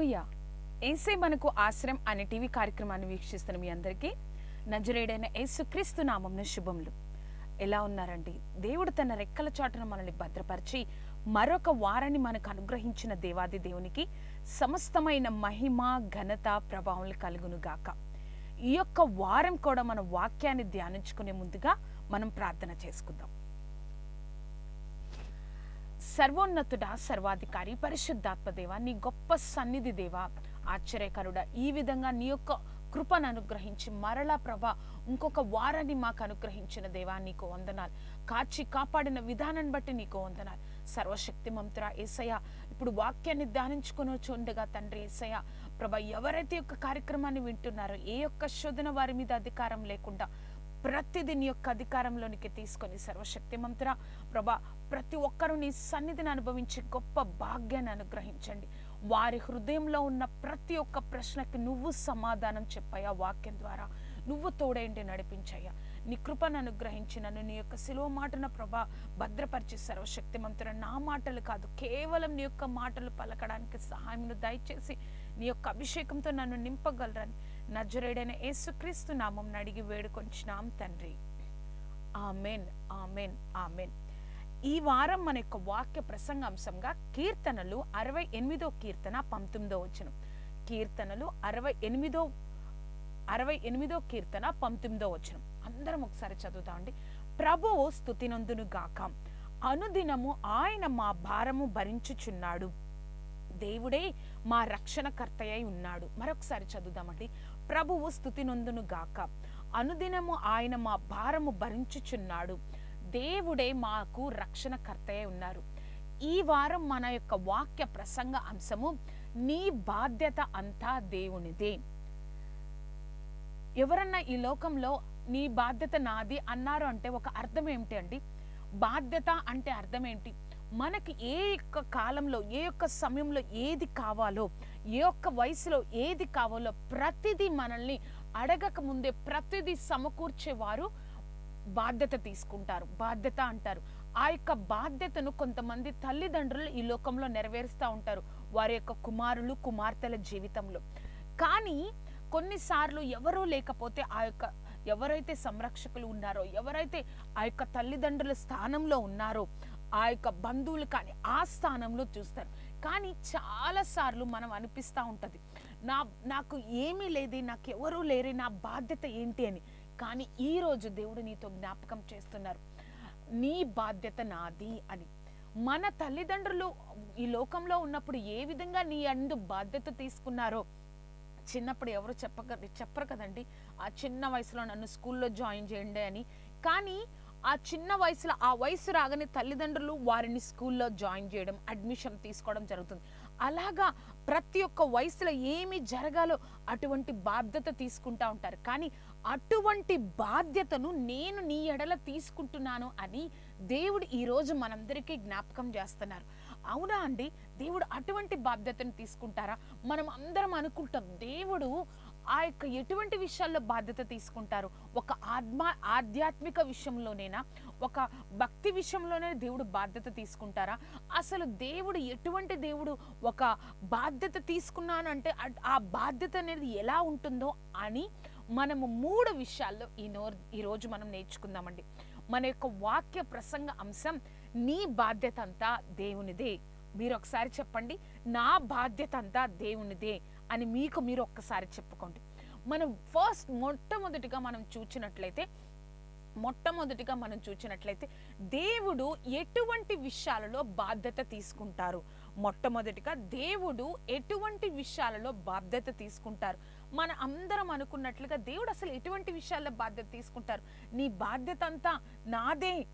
Hallelujah ఏసే మనకు ఆశ్రయం అనే టీవీ కార్యక్రమాన్ని వీక్షిస్తున్న మీ అందరికీ నజరేడైన యేసుక్రీస్తు నామంన శుభములు. ఎలా ఉన్నారండి? దేవుడు తన రెక్కల చాటున మనల్ని భద్రపరిచి మరొక వారాన్ని మనకు అనుగ్రహించిన దేవాది దేవునికి సమస్తమైన మహిమ ఘనత ప్రభావం కలుగును గాక. ఈ యొక్క వారం కూడా మన వాక్యాన్ని ధ్యానించుకునే ముందుగా మనం ప్రార్థన చేసుకుందాం. సర్వోన్నతుడా సర్వాధికారి పరిశుద్ధాత్మదేవ నీ గొప్ప సన్నిధి దేవా. ఆశ్చర్యకరుడ ఈ విధంగా నీ యొక్క కృపను అనుగ్రహించి మరలా ప్రభ ఇంకొక వారాన్ని మాకు అనుగ్రహించిన దేవా నీకు వందనాలు. కాచి కాపాడిన విధానాన్ని బట్టి నీకు వందనాలు. సర్వశక్తి మంత్ర ఏసయ ఇప్పుడు వాక్యాన్ని ధ్యానించుకుని చూడగా తండ్రి ఏసయ ప్రభ ఎవరైతే యొక్క కార్యక్రమాన్ని వింటున్నారో ఏ యొక్క శోధన వారి మీద అధికారం లేకుండా ప్రతిదీ నీ యొక్క అధికారంలోనికి తీసుకొని సర్వశక్తిమంతురా ప్రభా ప్రతి ఒక్కరూ నీ సన్నిధిని అనుభవించి గొప్ప భాగ్యాన్ని అనుగ్రహించండి. వారి హృదయంలో ఉన్న ప్రతి ఒక్క ప్రశ్నకి నువ్వు సమాధానం చెప్పాయా వాక్యం ద్వారా. నువ్వు తోడేంటి నడిపించయ్యా. నీ కృపను అనుగ్రహించి నన్ను నీ యొక్క సిలువ మాటన ప్రభా భద్రపరిచి సర్వశక్తిమంతుర నా మాటలు కాదు కేవలం నీ యొక్క మాటలు పలకడానికి సహాయం దయచేసి నీ యొక్క అభిషేకంతో నన్ను నింపగలరని నజరేడైన యేసుక్రీస్తు నామం అడిగి వేడుకొంచినాం తండ్రి. Amen amen amen. ఈ వారం మన యొక్క వాక్య ప్రసంగాంశంగా కీర్తనలు అరవై ఎనిమిదో కీర్తన పంతొమ్మిదో వచనం. కీర్తనలు అరవై ఎనిమిదో అరవై ఎనిమిదో కీర్తన పంతొమ్మిదో వచనం. అందరం ఒకసారి చదువుతామండి ప్రభువు స్థుతినందును గాక. అనుదినము ఆయన మా భారము భరించుచున్నాడు. దేవుడే మా రక్షణకర్తయ్య ఉన్నాడు. మరొకసారి చదువుదామండి. ప్రభువు స్థుతి నందును గాక. అనుదినము ఆయన మా భారము భరించుచున్నాడు. దేవుడే మాకు రక్షణకర్తయే ఉన్నారు. ఈ వారం మన యొక్క వాక్య ప్రసంగ అంశము నీ బాధ్యత అంతా దేవునిదే. ఎవరన్నా ఈ లోకంలో నీ బాధ్యత నాది అన్నారు అంటే ఒక అర్థం ఏమిటి అండి? బాధ్యత అంటే అర్థం ఏంటి? మనకి ఏ యొక్క కాలంలో ఏ యొక్క సమయంలో ఏది కావాలో ఏ ఒక్క వయసులో ఏది కావాలో ప్రతిదీ మనల్ని అడగక ముందే ప్రతిదీ సమకూర్చేవారు బాధ్యత తీసుకుంటారు. బాధ్యత అంటారు. ఆ యొక్క బాధ్యతను కొంతమంది తల్లిదండ్రులు ఈ లోకంలో నెరవేరుస్తూ ఉంటారు. వారి యొక్క కుమారులు కుమార్తెల జీవితంలో. కానీ కొన్నిసార్లు ఎవరూ లేకపోతే ఆ యొక్క ఎవరైతే సంరక్షకులు ఉన్నారో ఎవరైతే ఆ యొక్క తల్లిదండ్రుల స్థానంలో ఉన్నారో ఆ యొక్క బంధువులు కానీ ఆ స్థానంలో చూస్తారు. కానీ చాలాసార్లు మనం అనిపిస్తూ ఉంటుంది నా నాకు ఏమీ లేదు నాకు ఎవరూ లేరే నా బాధ్యత ఏంటి అని. కానీ ఈ రోజు దేవుడు నీతో జ్ఞాపకం చేస్తున్నారు నీ బాధ్యత నాది అని. మన తల్లిదండ్రులు ఈ లోకంలో ఉన్నప్పుడు ఏ విధంగా నీ అందు బాధ్యత తీసుకున్నారో చిన్నప్పుడు ఎవరు చెప్పక చెప్పరు కదండి ఆ చిన్న వయసులో నన్ను స్కూల్లో జాయిన్ చేయండి అని. కానీ ఆ చిన్న వయసులో ఆ వయసు రాగానే తల్లిదండ్రులు వారిని స్కూల్లో జాయిన్ చేయడం అడ్మిషన్ తీసుకోవడం జరుగుతుంది. అలాగా ప్రతి ఒక్క వయసులో ఏమి జరగాలో అటువంటి బాధ్యత తీసుకుంటా ఉంటారు. కానీ అటువంటి బాధ్యతను నేను నీ ఎడల తీసుకుంటున్నాను అని దేవుడు ఈరోజు మనందరికీ జ్ఞాపకం చేస్తున్నారు. అవునా అండి? దేవుడు అటువంటి బాధ్యతను తీసుకుంటారా? మనం అందరం అనుకుంటాం దేవుడు ఆ యొక్క ఎటువంటి విషయాల్లో బాధ్యత తీసుకుంటారు? ఒక ఆత్మ ఆధ్యాత్మిక విషయంలోనేనా? ఒక భక్తి విషయంలోనే దేవుడు బాధ్యత తీసుకుంటారా? అసలు దేవుడు ఎటువంటి దేవుడు ఒక బాధ్యత తీసుకున్నాను అంటే ఆ- ఆ బాధ్యత అనేది ఎలా ఉంటుందో అని మనము మూడు విషయాల్లో ఈ నో ఈరోజు మనం నేర్చుకుందామండి. మన యొక్క వాక్య ప్రసంగ అంశం నీ బాధ్యత అంతా దేవునిదే. మీరు ఒకసారి చెప్పండి నా బాధ్యత అంతా దేవునిదే అని మీకు మీరు ఒక్కసారి చెప్పుకోండి. మనం ఫస్ట్ మొట్టమొదటిగా మనం చూచినట్లయితే మొట్టమొదటిగా మనం చూసినట్లయితే దేవుడు ఎటువంటి విషయాలలో బాధ్యత తీసుకుంటారు? మొట్టమొదటిగా దేవుడు ఎటువంటి విషయాలలో బాధ్యత తీసుకుంటారు? మన అందరం అనుకున్నట్లుగా దేవుడు అసలు ఎటువంటి విషయాల్లో బాధ్యత తీసుకుంటారు? నీ బాధ్యత అంతా నాదే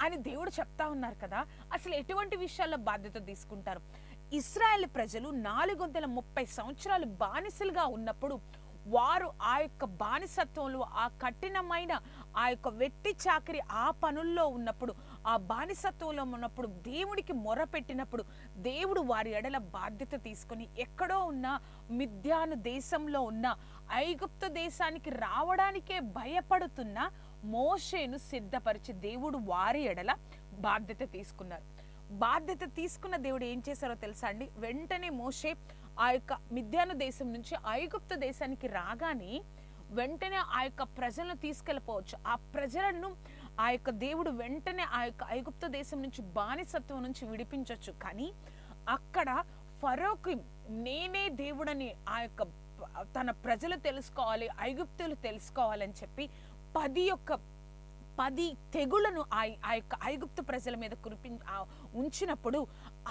అని దేవుడు చెప్తా ఉన్నారు కదా అసలు ఎటువంటి విషయాల్లో బాధ్యత తీసుకుంటారు? ఇస్రాయేల్ ప్రజలు నాలుగు వందల ముప్పై సంవత్సరాలు బానిసలుగా ఉన్నప్పుడు వారు ఆ యొక్క బానిసత్వంలో ఆ కఠినమైన ఆ యొక్క వెట్టి చాకరి ఆ పనుల్లో ఉన్నప్పుడు ఆ బానిసత్వంలో ఉన్నప్పుడు దేవుడికి మొరపెట్టినప్పుడు దేవుడు వారి ఎడల బాధ్యత తీసుకొని ఎక్కడో ఉన్న మిథ్యాను దేశంలో ఉన్న ఐగుప్తు దేశానికి రావడానికే భయపడుతున్న మోషేను సిద్ధపరిచి దేవుడు వారి ఎడల బాధ్యత తీసుకున్నారు. బాధ్యత తీసుకున్న దేవుడు ఏం చేశారో తెలుసా అండి? వెంటనే మోషే ఆ యొక్క మిథ్యాను దేశం నుంచి ఐగుప్త దేశానికి రాగానే వెంటనే ఆ యొక్క ప్రజలను తీసుకెళ్ళిపోవచ్చు. ఆ ప్రజలను ఆ యొక్క దేవుడు వెంటనే ఆ యొక్క ఐగుప్త దేశం నుంచి బానిసత్వం నుంచి విడిపించవచ్చు కానీ అక్కడ ఫరోకి నేనే దేవుడని ఆ యొక్క తన ప్రజలు తెలుసుకోవాలి ఐగుప్తులు తెలుసుకోవాలని చెప్పి పది యొక్క పది తెగులను ఆ ఆ యొక్క ఐగుప్తు ప్రజల మీద కురిపి ఉంచినప్పుడు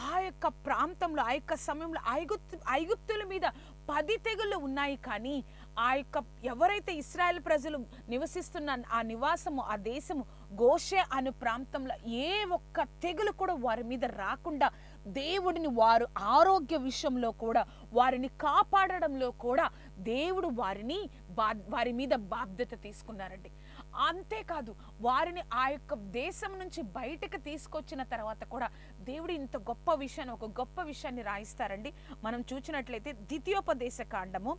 ఆ యొక్క ప్రాంతంలో ఆ యొక్క సమయంలో ఐగుప్తు ఐగుప్తుల మీద పది తెగుళ్ళు ఉన్నాయి కానీ ఆ యొక్క ఎవరైతే ఇస్రాయల్ ప్రజలు నివసిస్తున్న ఆ నివాసము ఆ దేశము గోషే అను ప్రాంతంలో ఏ ఒక్క తెగులు కూడా వారి మీద రాకుండా దేవుడిని వారు ఆరోగ్య విషయంలో కూడా వారిని కాపాడడంలో కూడా దేవుడు వారిని బా వారి మీద బాధ్యత తీసుకున్నారండి. అంతేకాదు వారిని ఆ యొక్క దేశం నుంచి బయటకు తీసుకొచ్చిన తర్వాత కూడా దేవుడు ఇంత గొప్ప విషయాన్ని ఒక గొప్ప విషయాన్ని రాయిస్తారండి. మనం చూసినట్లయితే ద్వితీయోపదేశ కాండము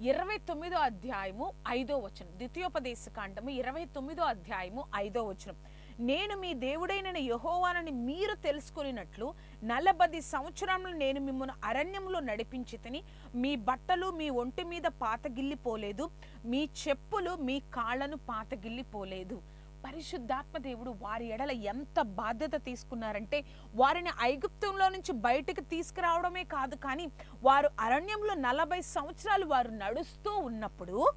ఇరవై తొమ్మిదో అధ్యాయము ఐదో వచనం. ద్వితీయోపదేశ కాండము ఇరవై తొమ్మిదో అధ్యాయము ఐదో వచనం. నేను మీ దేవుడైన యహోవానని మీరు తెలుసుకునినట్లు నలభై సంవత్సరములు నేను మిమ్మల్ని అరణ్యంలో నడిపించితిని మీ బట్టలు మీ ఒంటి మీద పాతగిల్లిపోలేదు మీ చెప్పులు మీ కాళ్ళను పాతగిల్లిపోలేదు. పరిశుద్ధాత్మ దేవుడు వారి ఎడల ఎంత బాధ్యత తీసుకున్నారంటే వారిని ఐగుప్తంలో నుంచి బయటకు తీసుకురావడమే కాదు కానీ వారు అరణ్యంలో నలభై సంవత్సరాలు వారు నడుస్తూ ఉన్నప్పుడు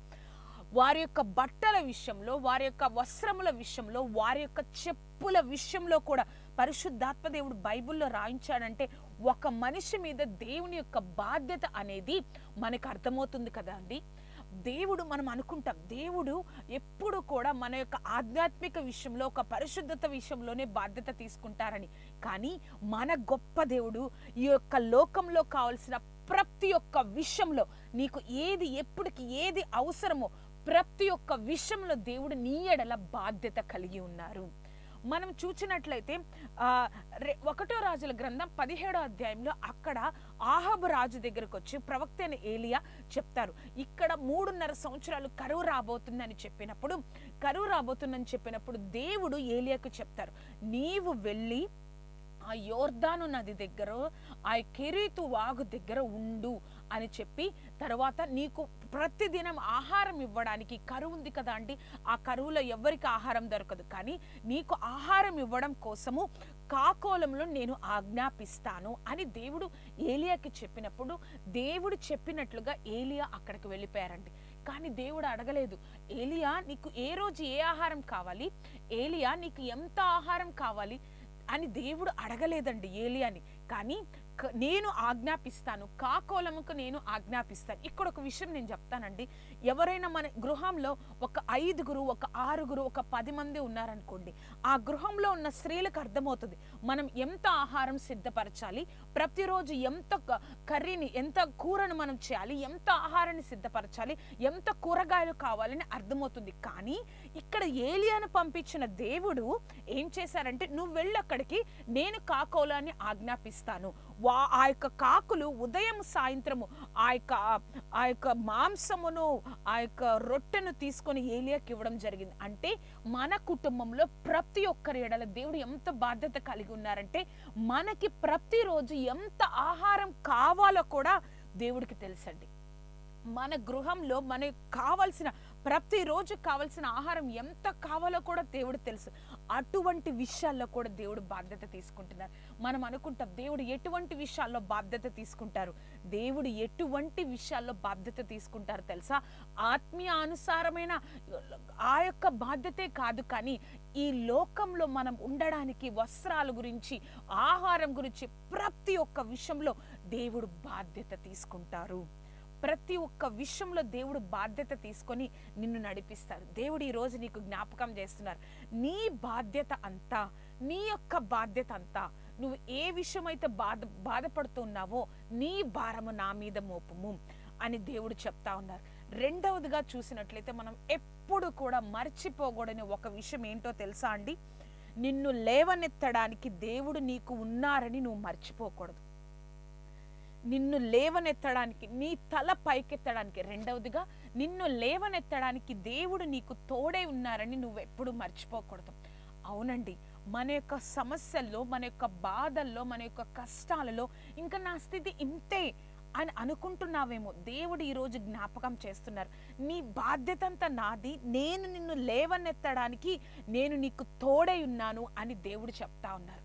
వారి యొక్క బట్టల విషయంలో వారి యొక్క వస్త్రముల విషయంలో వారి యొక్క చెప్పుల విషయంలో కూడా పరిశుద్ధాత్మ దేవుడు బైబిల్లో రాయించాడంటే ఒక మనిషి మీద దేవుని యొక్క బాధ్యత అనేది మనకు అర్థమవుతుంది కదా అండి. దేవుడు మనం అనుకుంటాం దేవుడు ఎప్పుడు కూడా మన యొక్క ఆధ్యాత్మిక విషయంలో ఒక పరిశుద్ధత విషయంలోనే బాధ్యత తీసుకుంటారని. కానీ మన గొప్ప దేవుడు ఈ యొక్క లోకంలో కావలసిన ప్రతి ఒక్క విషయంలో నీకు ఏది ఎప్పటికి ఏది అవసరమో ప్రతి ఒక్క విషయంలో దేవుడు నీ ఎడల బాధ్యత కలిగి ఉన్నారు. మనం చూసినట్లయితే ఆ, ఒకటో రాజుల గ్రంథం పదిహేడో అధ్యాయంలో అక్కడ ఆహబు రాజు దగ్గరకు వచ్చి ప్రవక్త అయిన ఏలియా చెప్తారు. ఇక్కడ మూడున్నర సంవత్సరాలు కరువు రాబోతుందని చెప్పినప్పుడు కరువు రాబోతుందని చెప్పినప్పుడు దేవుడు ఏలియాకు చెప్తారు. నీవు వెళ్ళి ఆ యోర్దాను నది దగ్గర ఆ కెరీతు వాగు దగ్గర ఉండు. అని చెప్పి తర్వాత నీకు ప్రతిదినం ఆహారం ఇవ్వడానికి కరువు ఉంది కదా అండి? ఆ కరువులో ఎవరికి ఆహారం దొరకదు. కానీ నీకు ఆహారం ఇవ్వడం కోసము కాకోలంలో నేను ఆజ్ఞాపిస్తాను అని దేవుడు ఏలియాకి చెప్పినప్పుడు దేవుడు చెప్పినట్లుగా ఏలియా అక్కడికి వెళ్ళిపోయారండి. కానీ దేవుడు అడగలేదు ఏలియా నీకు ఏ రోజు ఏ ఆహారం కావాలి? ఏలియా నీకు ఎంత ఆహారం కావాలి? అని దేవుడు అడగలేదండి ఏలియాని. కానీ నేను ఆజ్ఞాపిస్తాను. కాకోలముకు నేను ఆజ్ఞాపిస్తాను. ఇక్కడ ఒక విషయం నేను చెప్తానండి. ఎవరైనా మన గృహంలో ఒక ఐదుగురు ఒక ఆరుగురు ఒక పది మంది ఉన్నారనుకోండి ఆ గృహంలో ఉన్న స్త్రీలకు అర్థమవుతుంది. మనం ఎంత ఆహారం సిద్ధపరచాలి ప్రతిరోజు ఎంత కర్రీని ఎంత కూరను మనం చేయాలి ఎంత ఆహారాన్ని సిద్ధపరచాలి ఎంత కూరగాయలు కావాలని అర్థమవుతుంది. కానీ ఇక్కడ ఏలియాను పంపించిన దేవుడు ఏం చేశారంటే నువ్వు వెళ్ళక్కడికి నేను కాకోలాన్ని ఆజ్ఞాపిస్తాను. వా ఆ యొక్క కాకులు ఉదయం సాయంత్రము ఆ యొక్క ఆ యొక్క మాంసమును ఆ యొక్క రొట్టెను తీసుకొని ఏలియాకి ఇవ్వడం జరిగింది. అంటే మన కుటుంబంలో ప్రతి ఒక్కరి ఎడల దేవుడు ఎంత బాధ్యత కలిగి ఉన్నారంటే మనకి ప్రతిరోజు ఎంత ఆహారం కావాలో కూడా దేవుడికి తెలుసండి. మన గృహంలో మనకు కావలసిన ప్రతిరోజు కావలసిన ఆహారం ఎంత కావాలో కూడా దేవుడు తెలుసు. అటువంటి విషయాల్లో కూడా దేవుడు బాధ్యత తీసుకుంటున్నారు. మనం అనుకుంటాం దేవుడు ఎటువంటి విషయాల్లో బాధ్యత తీసుకుంటారు? దేవుడు ఎటువంటి విషయాల్లో బాధ్యత తీసుకుంటారు తెలుసా? ఆత్మీయ అనుసారమైన ఆ యొక్క బాధ్యతే కాదు కానీ ఈ లోకంలో మనం ఉండడానికి వస్త్రాల గురించి ఆహారం గురించి ప్రతి ఒక్క విషయంలో దేవుడు బాధ్యత తీసుకుంటారు. ప్రతి ఒక్క విషయంలో దేవుడు బాధ్యత తీసుకొని నిన్ను నడిపిస్తారు దేవుడు ఈ రోజు నీకు జ్ఞాపకం చేస్తున్నారు. నీ బాధ్యత అంతా నీ యొక్క బాధ్యత అంతా నువ్వు ఏ విషయమైతే బాధ బాధపడుతున్నావో నీ భారము నా మీద మోపము అని దేవుడు చెప్తా ఉన్నారు. రెండవదిగా చూసినట్లయితే మనం ఎప్పుడు కూడా మర్చిపోకూడని ఒక విషయం ఏంటో తెలుసా అండి? నిన్ను లేవనెత్తడానికి దేవుడు నీకు ఉన్నారని నువ్వు మర్చిపోకూడదు. నిన్ను లేవనెత్తడానికి నీ తల పైకెత్తడానికి. రెండవదిగా నిన్ను లేవనెత్తడానికి దేవుడు నీకు తోడే ఉన్నారని నువ్వు ఎప్పుడు మర్చిపోకూడదు. అవునండి మన యొక్క సమస్యల్లో మన యొక్క బాధల్లో మన యొక్క కష్టాలలో ఇంకా నా స్థితి ఇంతే అని అనుకుంటున్నావేమో. దేవుడు ఈరోజు జ్ఞాపకం చేస్తున్నారు. నీ బాధ్యత అంతా నాది నేను నిన్ను లేవనెత్తడానికి నేను నీకు తోడై ఉన్నాను అని దేవుడు చెప్తా ఉన్నారు.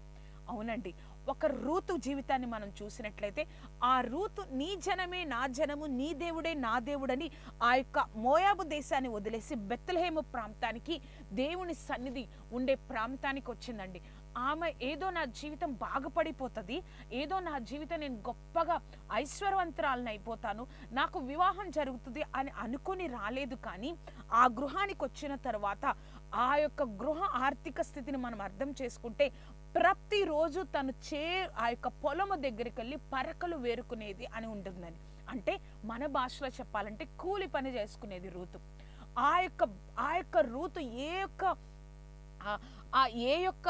అవునండి ఒక రూతు జీవితాన్ని మనం చూసినట్లయితే ఆ రూతు నీ జనమే నా జనము నీ దేవుడే నా దేవుడని ఆ యొక్క మోయాబు దేశాన్ని వదిలేసి బెత్తలహేము ప్రాంతానికి దేవుని సన్నిధి ఉండే ప్రాంతానికి వచ్చిందండి. ఆమె ఏదో నా జీవితం బాగుపడిపోతుంది ఏదో నా జీవితం నేను గొప్పగా ఐశ్వర్యవంతరాలను అయిపోతాను నాకు వివాహం జరుగుతుంది అని అనుకొని రాలేదు కానీ ఆ గృహానికి వచ్చిన తర్వాత ఆ యొక్క గృహ ఆర్థిక స్థితిని మనం అర్థం చేసుకుంటే ప్రతిరోజు తను చే ఆ యొక్క పొలము దగ్గరికి వెళ్ళి పరకలు వేరుకునేది అని ఉంటుందని. అంటే మన భాషలో చెప్పాలంటే కూలి పని చేసుకునేది రూతు. ఆ యొక్క ఆ యొక్క రూతు ఏ యొక్క ఆ- ఏ యొక్క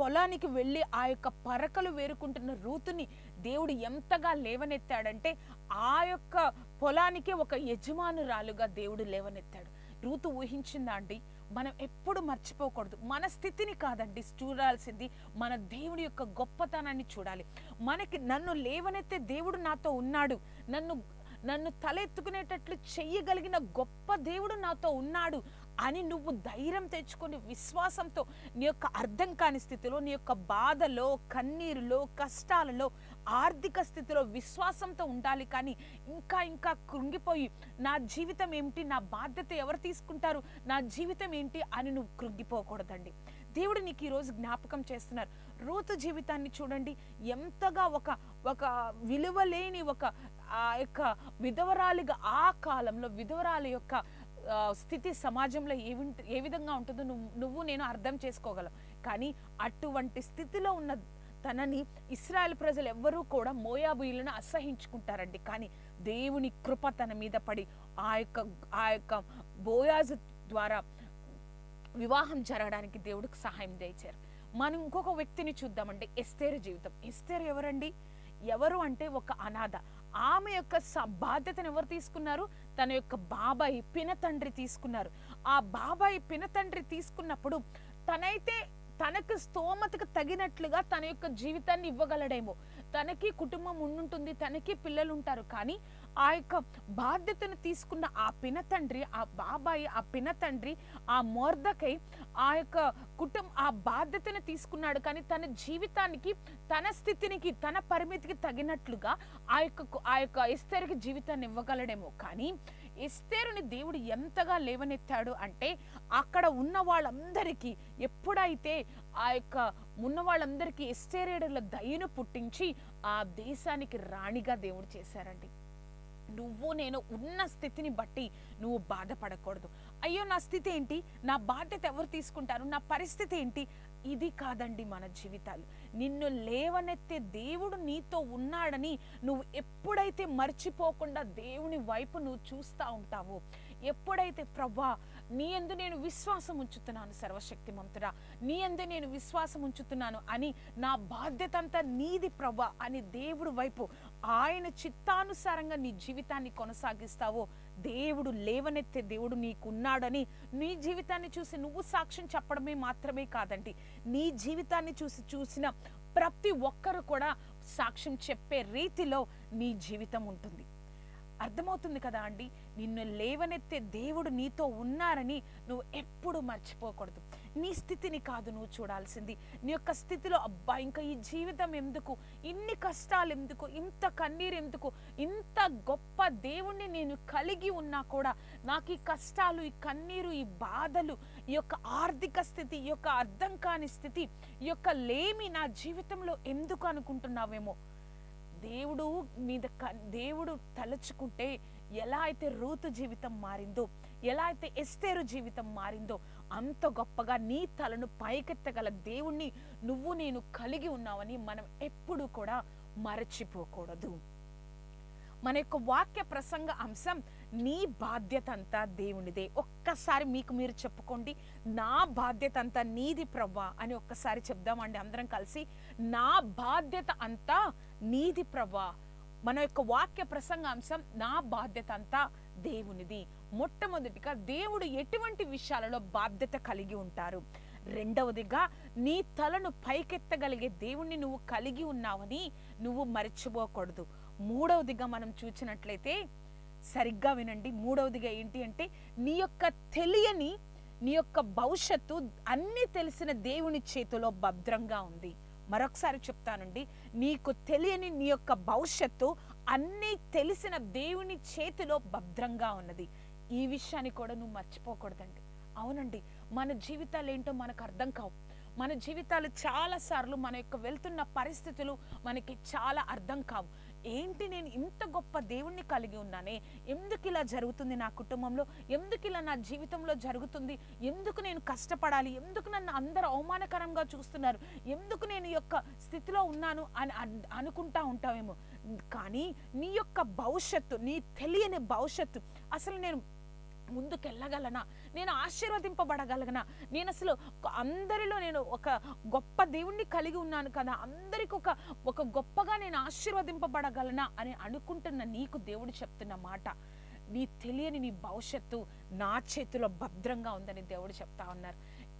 పొలానికి వెళ్ళి ఆ యొక్క పరకలు వేరుకుంటున్న రూతుని దేవుడు ఎంతగా లేవనెత్తాడంటే ఆ యొక్క పొలానికి ఒక యజమానురాలుగా దేవుడు లేవనెత్తాడు. రూతు ఊహించిందా అండి? మనం ఎప్పుడు మర్చిపోకూడదు. మన స్థితిని కాదండి చూడాల్సింది మన దేవుడి యొక్క గొప్పతనాన్ని చూడాలి. మనకి నన్ను లేవనెత్తే దేవుడు నాతో ఉన్నాడు. నన్ను నన్ను తలెత్తుకునేటట్లు చెయ్యగలిగిన గొప్ప దేవుడు నాతో ఉన్నాడు. అని నువ్వు ధైర్యం తెచ్చుకొని విశ్వాసంతో నీ యొక్క అర్థం కాని స్థితిలో నీ యొక్క బాధలో కన్నీరులో కష్టాలలో ఆర్థిక స్థితిలో విశ్వాసంతో ఉండాలి కానీ ఇంకా ఇంకా కృంగిపోయి నా జీవితం ఏమిటి నా బాధ్యత ఎవరు తీసుకుంటారు నా జీవితం ఏంటి అని నువ్వు కృంగిపోకూడదండి. దేవుడు నీకు ఈరోజు జ్ఞాపకం చేస్తున్నారు. రూతు జీవితాన్ని చూడండి. ఎంతగా ఒక ఒక విలువ లేని ఒక ఆ యొక్క విధవరాలిగా ఆ కాలంలో విధవరాలి యొక్క స్థితి సమాజంలో ఏ ఏ విధంగా ఉంటుందో నువ్వు నువ్వు నేను అర్థం చేసుకోగలం. కానీ అటువంటి స్థితిలో ఉన్న తనని ఇస్రాయల్ ప్రజలు ఎవ్వరూ కూడా మోయాబీలను అసహించుకుంటారండి. కానీ దేవుని కృప తన మీద పడి ఆ యొక్క ఆ యొక్క బోయాజు ద్వారా వివాహం జరగడానికి దేవుడికి సహాయం దయచారు మనం ఇంకొక వ్యక్తిని చూద్దామంటే ఎస్తేరు జీవితం. ఎస్తేరు ఎవరండి? ఎవరు అంటే ఒక అనాథ. ఆమె యొక్క స- బాధ్యతను ఎవరు తీసుకున్నారు? తన యొక్క బాబాయి పినతండ్రి తీసుకున్నారు. ఆ బాబాయి పినతండ్రి తీసుకున్నప్పుడు తనైతే తనకు స్తోమతకు తగినట్లుగా తన యొక్క జీవితాన్ని ఇవ్వగలడేమో. తనకి కుటుంబం ఉండుంటుంది తనకి పిల్లలు ఉంటారు కానీ ఆ యొక్క బాధ్యతను తీసుకున్న ఆ పినతండ్రి ఆ బాబాయి ఆ పినతండ్రి ఆ మోర్దకై ఆ యొక్క కుటుంబ ఆ బాధ్యతను తీసుకున్నాడు. కానీ తన జీవితానికి తన స్థితినికి తన పరిమితికి తగినట్లుగా ఆ యొక్క ఆ యొక్క ఎస్తేరుకి జీవితాన్ని ఇవ్వగలడేమో. కానీ ఎస్తేరుని దేవుడు ఎంతగా లేవనెత్తాడు అంటే అక్కడ ఉన్న వాళ్ళందరికీ ఎప్పుడైతే ఆ యొక్క ఉన్న వాళ్ళందరికీ ఎస్తేరేడుల దయను పుట్టించి ఆ దేశానికి రాణిగా దేవుడు చేశారండి. నువ్వు నేను ఉన్న స్థితిని బట్టి నువ్వు బాధపడకూడదు. అయ్యో నా స్థితి ఏంటి? నా బాధ్యత ఎవరు తీసుకుంటారు? నా పరిస్థితి ఏంటి? ఇది కాదండి మన జీవితాలు. నిన్ను లేవనెత్తే దేవుడు నీతో ఉన్నాడని నువ్వు ఎప్పుడైతే మర్చిపోకుండా దేవుని వైపు నువ్వు చూస్తూ ఉంటావో ఎప్పుడైతే ప్రవ్వా నీ ఎందు నేను విశ్వాసం ఉంచుతున్నాను సర్వశక్తి మంతుడా నీ ఎందు నేను విశ్వాసం ఉంచుతున్నాను అని నా బాధ్యత అంతా నీది ప్రవ్వా అని దేవుడు వైపు ఆయన చిత్తానుసారంగా నీ జీవితాన్ని కొనసాగిస్తావో దేవుడు లేవనెత్తే దేవుడు నీకున్నాడని నీ జీవితాన్ని చూసి నువ్వు సాక్ష్యం చెప్పడమే మాత్రమే కాదండి. నీ జీవితాన్ని చూసి చూసిన ప్రతి ఒక్కరు కూడా సాక్ష్యం చెప్పే రీతిలో నీ జీవితం ఉంటుంది. అర్థమవుతుంది కదా అండి? నిన్ను లేవనెత్తే దేవుడు నీతో ఉన్నారని నువ్వు ఎప్పుడు మర్చిపోకూడదు. నీ స్థితిని కాదు నువ్వు చూడాల్సింది. నీ యొక్క స్థితిలో అబ్బా ఇంకా ఈ జీవితం ఎందుకు? ఇన్ని కష్టాలు ఎందుకు? ఇంత కన్నీరు ఎందుకు? ఇంత గొప్ప దేవుణ్ణి నేను కలిగి ఉన్నా కూడా నాకు ఈ కష్టాలు ఈ కన్నీరు ఈ బాధలు ఈ యొక్క ఆర్థిక స్థితి ఈ యొక్క అర్థం కాని స్థితి ఈ యొక్క లేమి నా జీవితంలో ఎందుకు అనుకుంటున్నావేమో? దేవుడు మీద క- దేవుడు తలుచుకుంటే ఎలా అయితే రూతు జీవితం మారిందో ఎలా అయితే ఎస్తేరు జీవితం మారిందో అంత గొప్పగా నీ తలను పైకెత్తగల దేవుణ్ణి నువ్వు నేను కలిగి ఉన్నావని మనం ఎప్పుడు కూడా మరచిపోకూడదు. మన యొక్క వాక్య ప్రసంగ అంశం నీ బాధ్యత అంతా దేవునిదే. ఒక్కసారి మీకు మీరు చెప్పుకోండి నా బాధ్యత అంతా నీది ప్రవ్వా అని ఒక్కసారి చెప్దామండి అందరం కలిసి. నా బాధ్యత అంతా నీది ప్రవ్వా మన యొక్క వాక్య ప్రసంగాంశం నా బాధ్యత అంతా దేవునిది. మొట్టమొదటిగా దేవుడు ఎటువంటి విషయాలలో బాధ్యత కలిగి ఉంటారు? రెండవదిగా నీ తలను పైకెత్తగలిగే దేవుణ్ణి నువ్వు కలిగి ఉన్నావని నువ్వు మర్చిపోకూడదు. మూడవదిగా మనం చూసినట్లయితే సరిగ్గా వినండి. మూడవదిగా ఏంటి అంటే నీ యొక్క తెలియని నీ యొక్క భవిష్యత్తు అన్నీ తెలిసిన దేవుని చేతిలో భద్రంగా ఉంది. మరొకసారి చెప్తానండి. నీకు తెలియని నీ యొక్క భవిష్యత్తు అన్నీ తెలిసిన దేవుని చేతిలో భద్రంగా ఉన్నది. ఈ విషయాన్ని కూడా నువ్వు మర్చిపోకూడదండి. అవునండి. మన జీవితాలు ఏంటో మనకు అర్థం కావు. మన జీవితాలు చాలా సార్లు మన యొక్క వెళ్తున్న పరిస్థితులు మనకి చాలా అర్థం కావు. ఏంటి నేను ఇంత గొప్ప దేవుణ్ణి కలిగి ఉన్నానే? ఎందుకు ఇలా జరుగుతుంది నా కుటుంబంలో? ఎందుకు ఇలా నా జీవితంలో జరుగుతుంది? ఎందుకు నేను కష్టపడాలి? ఎందుకు నన్ను అందరూ అవమానకరంగా చూస్తున్నారు? ఎందుకు నేను యొక్క స్థితిలో ఉన్నాను అని అనుకుంటా ఉంటావేమో? కానీ నీ యొక్క భవిష్యత్తు నీ తెలియని భవిష్యత్తు అసలు నేను ముందుకెళ్ళగలనా? నేను ఆశీర్వదింపబడగలగనా నేను అసలు అందరిలో నేను ఒక గొప్ప దేవుణ్ణి కలిగి ఉన్నాను కదా అందరికి ఒక ఒక గొప్పగా నేను ఆశీర్వదింపబడగలనా అని అనుకుంటున్న నీకు దేవుడు చెప్తున్న మాట. నీ తెలియని నీ భవిష్యత్తు నా చేతిలో భద్రంగా ఉందని దేవుడు చెప్తా ఉన్నారు.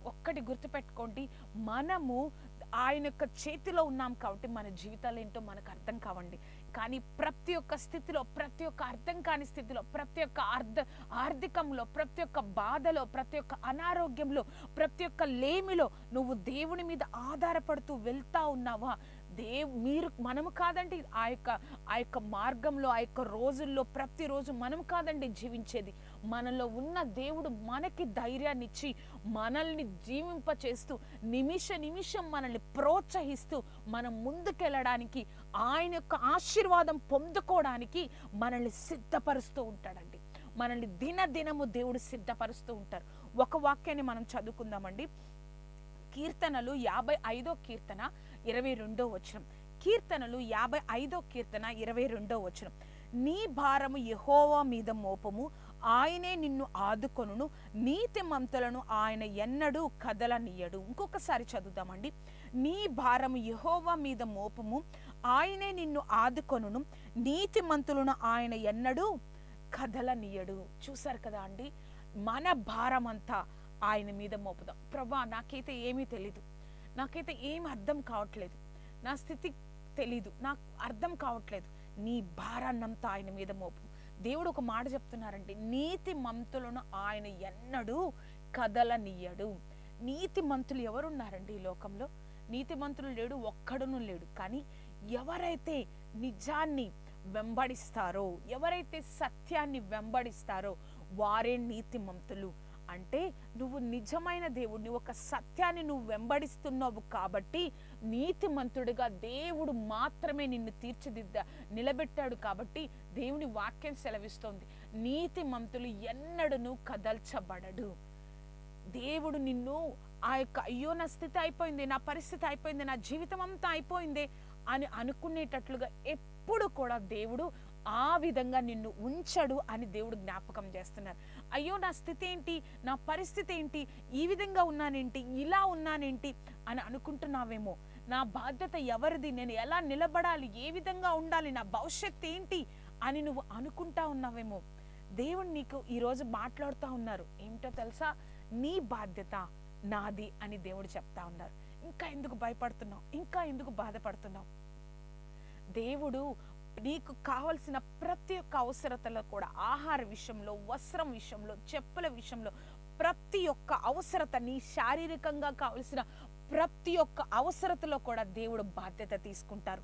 ఒక్కటి గుర్తుపెట్టుకోండి మనము ఆయన యొక్క చేతిలో ఉన్నాం కాబట్టి మన జీవితాలు ఏంటో మనకు అర్థం కావండి. కానీ ప్రతి ఒక్క స్థితిలో ప్రతి ఒక్క అర్థం కాని స్థితిలో ప్రతి ఒక్క అర్థ ఆర్థికంలో ప్రతి ఒక్క బాధలో ప్రతి ఒక్క అనారోగ్యంలో ప్రతి ఒక్క లేమిలో నువ్వు దేవుని మీద ఆధారపడుతూ వెళ్తా ఉన్నావా? దేవ్ మీరు మనము కాదండి ఆ యొక్క ఆ యొక్క మార్గంలో ఆ యొక్క రోజుల్లో ప్రతిరోజు మనం కాదండి జీవించేది. మనలో ఉన్న దేవుడు మనకి ధైర్యాన్ని ఇచ్చి మనల్ని జీవింప చేస్తూ నిమిష నిమిషం మనల్ని ప్రోత్సహిస్తూ మనం ముందుకెళ్ళడానికి ఆయన యొక్క ఆశీర్వాదం పొందుకోవడానికి మనల్ని సిద్ధపరుస్తూ ఉంటాడండి. మనల్ని దినదినము దేవుడు సిద్ధపరుస్తూ ఉంటారు. ఒక వాక్యాన్ని మనం చదువుకుందామండి. కీర్తనలు యాభై ఐదో కీర్తన ఇరవై రెండో వచనం. కీర్తనలు యాభై ఐదో కీర్తన ఇరవై రెండో వచనం. నీ భారము యహోవా మీద మోపము ఆయనే నిన్ను ఆదుకొనును నీతిమంతులను ఆయన ఎన్నడూ కదలనీయడు. ఇంకొకసారి చదువుదామండి. నీ భారము యహోవా మీద మోపము ఆయనే నిన్ను ఆదుకొనును నీతిమంతులను ఆయన ఎన్నడూ కదలనీయడు. చూసారు కదా అండి? మన భారం అంతా ఆయన మీద మోపుదాం. ప్రభా నాకైతే ఏమీ తెలీదు. నాకైతే ఏం అర్థం కావట్లేదు. నా స్థితి తెలీదు. నాకు అర్థం కావట్లేదు. నీ భారాన్నంతా ఆయన మీద మోపు. దేవుడు ఒక మాట చెప్తున్నారండి నీతి మంతులను ఆయన ఎన్నడూ కదలనీయడు. నీతి మంతులు ఎవరున్నారండి ఈ లోకంలో? నీతి మంతులు లేడు ఒక్కడును లేడు. కానీ ఎవరైతే నిజాన్ని వెంబడిస్తారో ఎవరైతే సత్యాన్ని వెంబడిస్తారో వారే నీతిమంతులు అంటే నువ్వు నిజమైన దేవుడిని ఒక సత్యాన్ని నువ్వు వెంబడిస్తున్నావు కాబట్టి నీతిమంతుడిగా దేవుడు మాత్రమే నిన్ను తీర్చిదిద్ద నిలబెట్టాడు కాబట్టి దేవుని వాక్యం సెలవిస్తోంది. నీతిమంతులు ఎన్నడను కదల్చబడడు. దేవుడు నిన్ను ఆ యొక్క అయ్యో నా స్థితి అయిపోయింది నా పరిస్థితి అయిపోయింది నా జీవితం అంతా అయిపోయింది అని అనుకునేటట్లుగా ఎప్పుడు కూడా దేవుడు ఆ విధంగా నిన్ను ఉంచడు అని దేవుడు జ్ఞాపకం చేస్తున్నారు. అయ్యో నా స్థితి ఏంటి నా పరిస్థితి ఏంటి ఈ విధంగా ఉన్నానేంటి? ఇలా ఉన్నానేంటి? అని అనుకుంటున్నావేమో. నా బాధ్యత ఎవరిది? నేను ఎలా నిలబడాలి? ఏ విధంగా ఉండాలి? నా భవిష్యత్తు ఏంటి? అని నువ్వు అనుకుంటా ఉన్నావేమో. దేవుడు నీకు ఈరోజు మాట్లాడుతూ ఉన్నారు. ఏమిటో తెలుసా? నీ బాధ్యత నాది అని దేవుడు చెప్తా ఉన్నారు. ఇంకా ఎందుకు భయపడుతున్నావు? ఇంకా ఎందుకు బాధపడుతున్నావు? దేవుడు నీకు కావలసిన ప్రతి ఒక్క అవసరతలో కూడా ఆహార విషయంలో వస్త్రం విషయంలో చెప్పుల విషయంలో ప్రతి ఒక్క అవసరత నీ శారీరకంగా కావలసిన ప్రతి ఒక్క అవసరతలో కూడా దేవుడు బాధ్యత తీసుకుంటారు.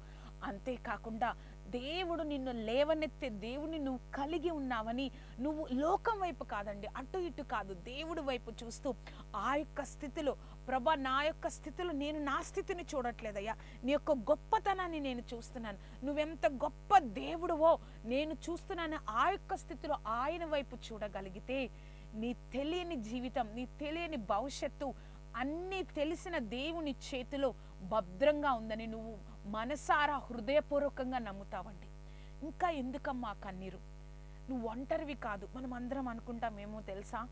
అంతేకాకుండా దేవుడు నిన్ను లేవనెత్తే దేవుని నువ్వు కలిగి ఉన్నావని నువ్వు లోకం వైపు కాదండి అటు ఇటు కాదు. దేవుడి వైపు చూస్తూ ఆ యొక్క స్థితిలో ప్రభా నా యొక్క స్థితిలో నేను నా స్థితిని చూడట్లేదయ్యా. నీ యొక్క గొప్పతనాన్ని నేను చూస్తున్నాను. నువ్వెంత గొప్ప దేవుడువో నేను చూస్తున్నాను. ఆ యొక్క స్థితిలో ఆయన వైపు చూడగలిగితే నీ తెలియని జీవితం నీ తెలియని భవిష్యత్తు అన్నీ తెలిసిన దేవుని చేతిలో భద్రంగా ఉందని నువ్వు మనసారా హృదయపూర్వకంగా నమ్ముతావండి. ఇంకా ఎందుకమ్మా కన్నీరు? నువ్వు ఒంటరివి కాదు. మనం అందరం అనుకుంటామేమో తెలుసా?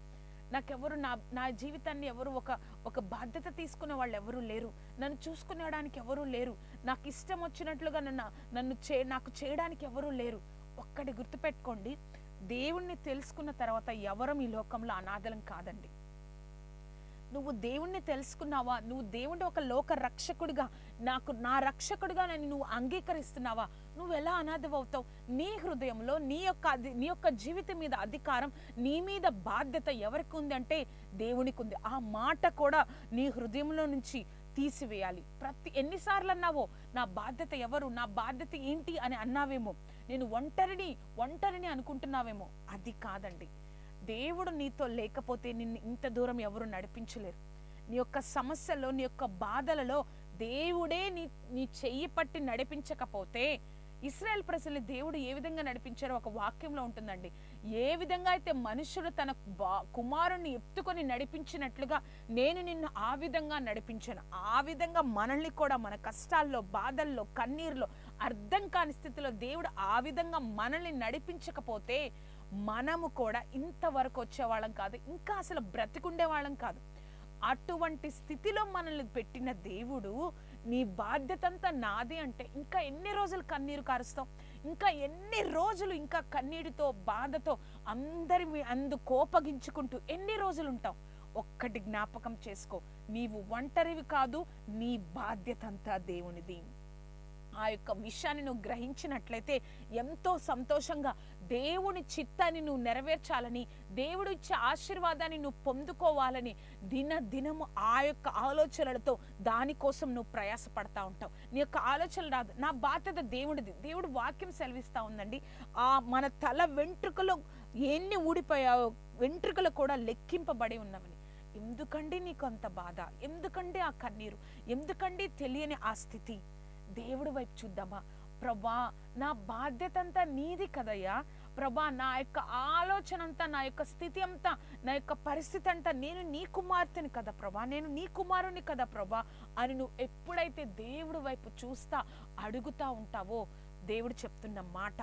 నాకెవరు నా నా జీవితాన్ని ఎవరు ఒక ఒక బాధ్యత తీసుకునే వాళ్ళు ఎవరు లేరు. నన్ను చూసుకునేడానికి ఎవరు లేరు. నాకు ఇష్టం వచ్చినట్లుగా నన్ను నన్ను చే నాకు చేయడానికి ఎవరు లేరు. ఒక్కటి గుర్తుపెట్టుకోండి. దేవుణ్ణి తెలుసుకున్న తర్వాత ఎవరం ఈ లోకంలో అనాథలం కాదండి. నువ్వు దేవుణ్ణి తెలుసుకున్నావా? నువ్వు దేవుడి ఒక లోక రక్షకుడిగా నాకు నా రక్షకుడిగా నన్ను నువ్వు అంగీకరిస్తున్నావా? నువ్వు ఎలా అనాథవవుతావు నీ హృదయంలో నీ యొక్క అది నీ యొక్క జీవితం మీద అధికారం నీ మీద బాధ్యత ఎవరికి ఉంది అంటే దేవునికి ఉంది. ఆ మాట కూడా నీ హృదయంలో నుంచి తీసివేయాలి. ప్రతి ఎన్నిసార్లు అన్నావో నా బాధ్యత ఎవరు? నా బాధ్యత ఏంటి అని అన్నావేమో? నేను ఒంటరిని ఒంటరిని అనుకుంటున్నావేమో? అది కాదండి. దేవుడు నీతో లేకపోతే నిన్ను ఇంత దూరం ఎవరు నడిపించలేరు. నీ యొక్క సమస్యలో నీ యొక్క బాధలలో దేవుడే నీ నీ చెయ్యి పట్టి నడిపించకపోతే ఇస్రాయల్ ప్రజల్ని దేవుడు ఏ విధంగా నడిపించారో ఒక వాక్యంలో ఉంటుందండి. ఏ విధంగా అయితే మనుషుడు తన బా- కుమారుణ్ణి ఎత్తుకొని నడిపించినట్లుగా నేను నిన్ను ఆ విధంగా నడిపించాను. ఆ విధంగా మనల్ని కూడా మన కష్టాల్లో బాధల్లో కన్నీరులో అర్థం కాని స్థితిలో దేవుడు ఆ విధంగా మనల్ని నడిపించకపోతే మనము కూడా ఇంతవరకు వచ్చేవాళ్ళం కాదు ఇంకా అసలు బ్రతికుండే వాళ్ళం కాదు. అటువంటి స్థితిలో మనల్ని పెట్టిన దేవుడు నీ బాధ్యతంతా నాది అంటే ఇంకా ఎన్ని రోజులు కన్నీరు కారుస్తావు? ఇంకా ఎన్ని రోజులు ఇంకా కన్నీటితో బాధతో అందరి మీ- అందు కోపగించుకుంటూ ఎన్ని రోజులు ఉంటావు ఒక్కటి జ్ఞాపకం చేసుకో నీవు ఒంటరివి కాదు నీ బాధ్యత అంతా దేవునిది. ఆ యొక్క విషయాన్ని నువ్వు గ్రహించినట్లయితే ఎంతో సంతోషంగా దేవుని చిత్తాన్ని నువ్వు నెరవేర్చాలని దేవుడు ఇచ్చే ఆశీర్వాదాన్ని నువ్వు పొందుకోవాలని దిన దినము ఆ యొక్క ఆలోచనలతో దానికోసం నువ్వు ప్రయాసపడతా ఉంటావు. నీ యొక్క ఆలోచన రాదు. నా బాధ్యత దేవుడిది. దేవుడు వాక్యం సెలవిస్తూ ఉందండి. ఆ మన తల వెంట్రుకలు ఎన్ని ఊడిపోయావో వెంట్రుకలు కూడా లెక్కింపబడి ఉన్నవని. ఎందుకండి నీకు అంత బాధ? ఎందుకండి ఆ కన్నీరు? ఎందుకండి తెలియని ఆ స్థితి? దేవుడి వైపు చూద్దామా? ప్రభా నా బాధ్యత అంతా నీది కదయ్యా. ప్రభా నా యొక్క ఆలోచన అంతా నా యొక్క స్థితి అంతా నా యొక్క పరిస్థితి అంతా నేను నీ కుమార్తెని కదా ప్రభా నేను నీ కుమారుని కదా ప్రభా అని నువ్వు ఎప్పుడైతే దేవుడి వైపు చూస్తా అడుగుతా ఉంటావో దేవుడు చెప్తున్న మాట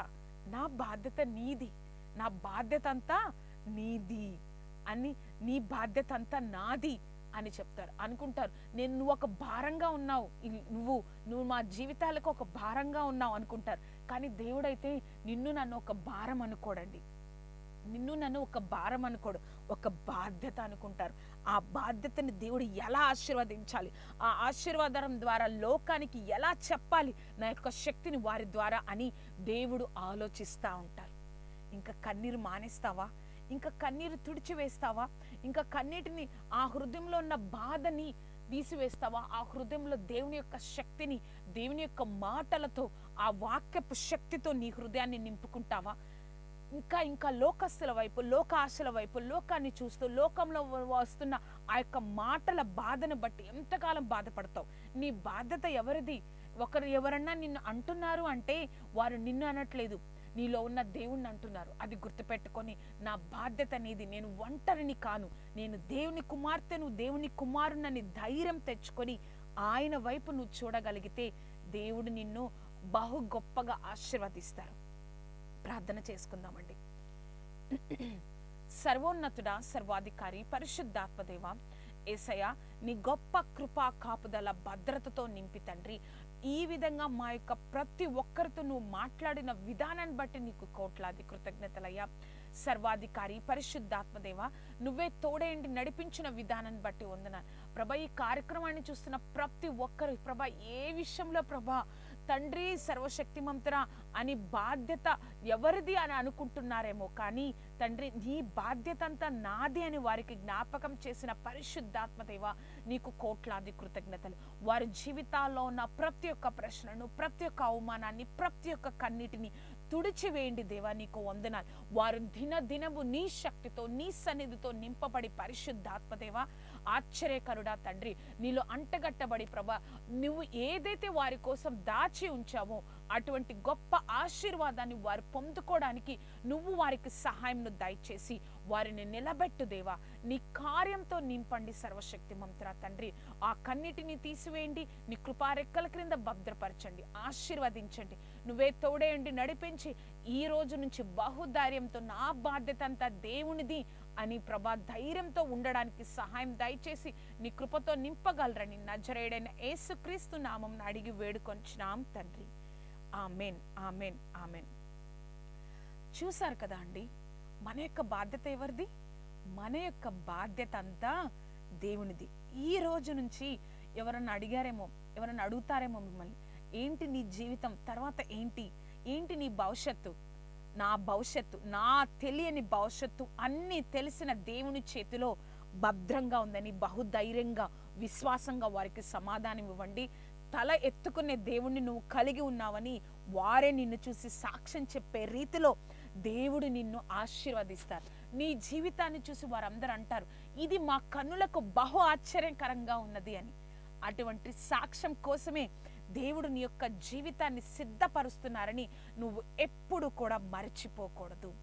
నా బాధ్యత నీది నా బాధ్యత అంతా నీది అని నీ బాధ్యత అంతా నాది అని చెప్తారు. అనుకుంటారు. నేను నువ్వు ఒక భారంగా ఉన్నావు. నువ్వు నువ్వు మా జీవితాలకు ఒక భారంగా ఉన్నావు అనుకుంటారు. కానీ దేవుడైతే నిన్ను నన్ను ఒక భారం అనుకోడండి. నిన్ను నన్ను ఒక భారం అనుకోడు. ఒక బాధ్యత అనుకుంటారు. ఆ బాధ్యతని దేవుడు ఎలా ఆశీర్వదించాలి? ఆ ఆశీర్వాదం ద్వారా లోకానికి ఎలా చెప్పాలి? నా యొక్క శక్తిని వారి ద్వారా అని దేవుడు ఆలోచిస్తూ ఉంటారు. ఇంకా కన్నీరు మానేస్తావా? ఇంకా కన్నీరు తుడిచివేస్తావా? ఇంకా కన్నీటిని ఆ హృదయంలో ఉన్న బాధని తీసివేస్తావా? ఆ హృదయంలో దేవుని యొక్క శక్తిని దేవుని యొక్క మాటలతో ఆ వాక్యపు శక్తితో నీ హృదయాన్ని నింపుకుంటావా? ఇంకా ఇంకా లోకస్తుల వైపు లోక ఆశల వైపు లోకాన్ని చూస్తూ లోకంలో వస్తున్న ఆ యొక్క మాటల బాధను బట్టి ఎంతకాలం బాధపడతావు? నీ బాధ్యత ఎవరిది? ఒకరు ఎవరన్నా నిన్ను అంటున్నారు అంటే వారు నిన్ను అనట్లేదు. నీలో ఉన్న దేవుణ్ణి అంటున్నారు. అది గుర్తుపెట్టుకొని నా బాధ్యత అనేది నేను ఒంటరిని కాను. నేను దేవుని కుమార్తెను దేవుని కుమారునని ధైర్యం తెచ్చుకొని ఆయన వైపు నువ్వు చూడగలిగితే దేవుడు నిన్ను బహు గొప్పగా ఆశీర్వదిస్తారు. ప్రార్థన చేసుకుందామండి. సర్వోన్నతుడా సర్వాధికారి పరిశుద్ధాత్మదేవ ఏసయ్య నీ గొప్ప కృపా కాపుదల భద్రతతో నింపి తండ్రి. ఈ విధంగా మా యొక్క ప్రతి ఒక్కరితో నువ్వు మాట్లాడిన విధానాన్ని బట్టి నీకు కోట్లాది కృతజ్ఞతలయ్యా. సర్వాధికారి పరిశుద్ధాత్మదేవ నువ్వే తోడేంటి నడిపించిన విధానాన్ని బట్టి వందన ప్రభ ఈ కార్యక్రమాన్ని చూస్తున్న ప్రతి ఒక్కరు ప్రభ ఏ విషయంలో ప్రభ తండ్రి సర్వశక్తిమంతురా అని బాధ్యత ఎవరిది అని అనుకుంటున్నారేమో. కానీ తండ్రి నీ బాధ్యత అంతా నాది అని వారికి జ్ఞాపకం చేసిన పరిశుద్ధాత్మదేవ నీకు కోట్లాది కృతజ్ఞతలు. వారి జీవితాల్లో ఉన్న ప్రతి ఒక్క ప్రశ్నను ప్రతి ఒక్క అవమానాన్ని ప్రతి ఒక్క కన్నిటిని తుడిచివేయండి దేవా నీకు వందనాలు. వారు దిన దినము నీ శక్తితో నీ సన్నిధితో నింపబడి పరిశుద్ధాత్మదేవ ఆశ్చర్యకరుడా తండ్రి. నీలో అంటగట్టబడి ప్రభా నువ్వు ఏదైతే వారి కోసం దాచి ఉంచావో అటువంటి గొప్ప ఆశీర్వాదాన్ని వారు పొందుకోవడానికి నువ్వు వారికి సహాయంను దయచేసి వారిని నిలబెట్టు దేవా. నీ కార్యంతో నింపండి సర్వశక్తి మంత్ర తండ్రి. ఆ కన్నిటిని తీసివేయండి నీ కృపారెక్కల క్రింద భద్రపరచండి ఆశీర్వదించండి. నువ్వే తోడేయండి నడిపించి ఈ రోజు నుంచి బహుధైర్యంతో నా బాధ్యత అంతా దేవునిది అని ప్రభా ధైర్యంతో ఉండడానికి సహాయం దయచేసి నీ కృపతో నింపగలరని నజరేడైన యేసుక్రీస్తు నామం అడిగి వేడుకొంచున్నాం తండ్రి. Amen amen amen. చూశారు కదా అండి మన యొక్క బాధ్యత ఎవరిది? మన యొక్క బాధ్యత అంతా దేవునిది. ఈ రోజు నుంచి ఎవరన్నా అడిగారేమో ఎవరన్నా అడుగుతారేమో మిమ్మల్ని ఏంటి నీ జీవితం తర్వాత ఏంటి? ఏంటి నీ భవిష్యత్తు? నా భవిష్యత్తు నా తెలియని భవిష్యత్తు అన్నీ తెలిసిన దేవుని చేతిలో భద్రంగా ఉందని బహుధైర్యంగా విశ్వాసంగా వారికి సమాధానం ఇవ్వండి. తల ఎత్తుకునే దేవుణ్ణి నువ్వు కలిగి ఉన్నావని వారే నిన్ను చూసి సాక్ష్యం చెప్పే రీతిలో దేవుడు నిన్ను ఆశీర్వదిస్తారు. నీ జీవితాన్ని చూసి వారందరూ అంటారు ఇది మా కన్నులకు బహు ఆశ్చర్యకరంగా ఉన్నది అని. అటువంటి సాక్ష్యం కోసమే దేవుడు నీ యొక్క జీవితాన్ని సిద్ధపరుస్తున్నారని నువ్వు ఎప్పుడు కూడా మర్చిపోకూడదు.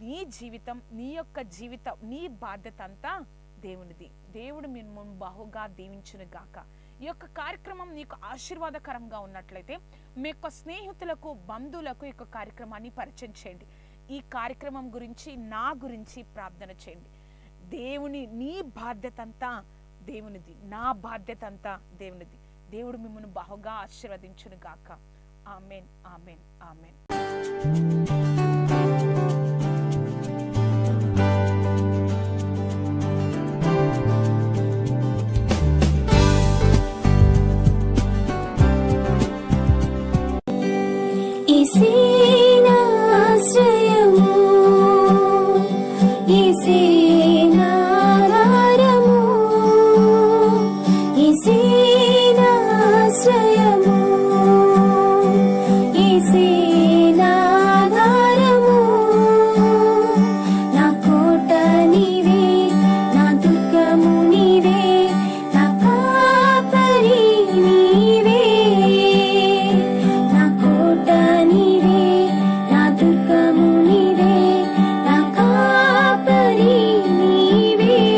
నీ జీవితం నీ యొక్క జీవితం నీ బాధ్యత అంతా దేవునిది. దేవుడు మిమ్మల్ని బహుగా దీవించును గాక. ఈ యొక్క కార్యక్రమం నీకు ఆశీర్వాదకరంగా ఉన్నట్లయితే మీ యొక్క స్నేహితులకు బంధువులకు ఈ యొక్క కార్యక్రమాన్ని పరిచయం చేయండి. ఈ కార్యక్రమం గురించి నా గురించి ప్రార్థన చేయండి. దేవుని నీ బాధ్యత అంతా దేవునిది. నా బాధ్యత అంతా దేవునిది. దేవుడు మిమ్మల్ని బహుగా ఆశీర్వదించును గాక ఆమెన్ ఆమెన్ ఆమెన్.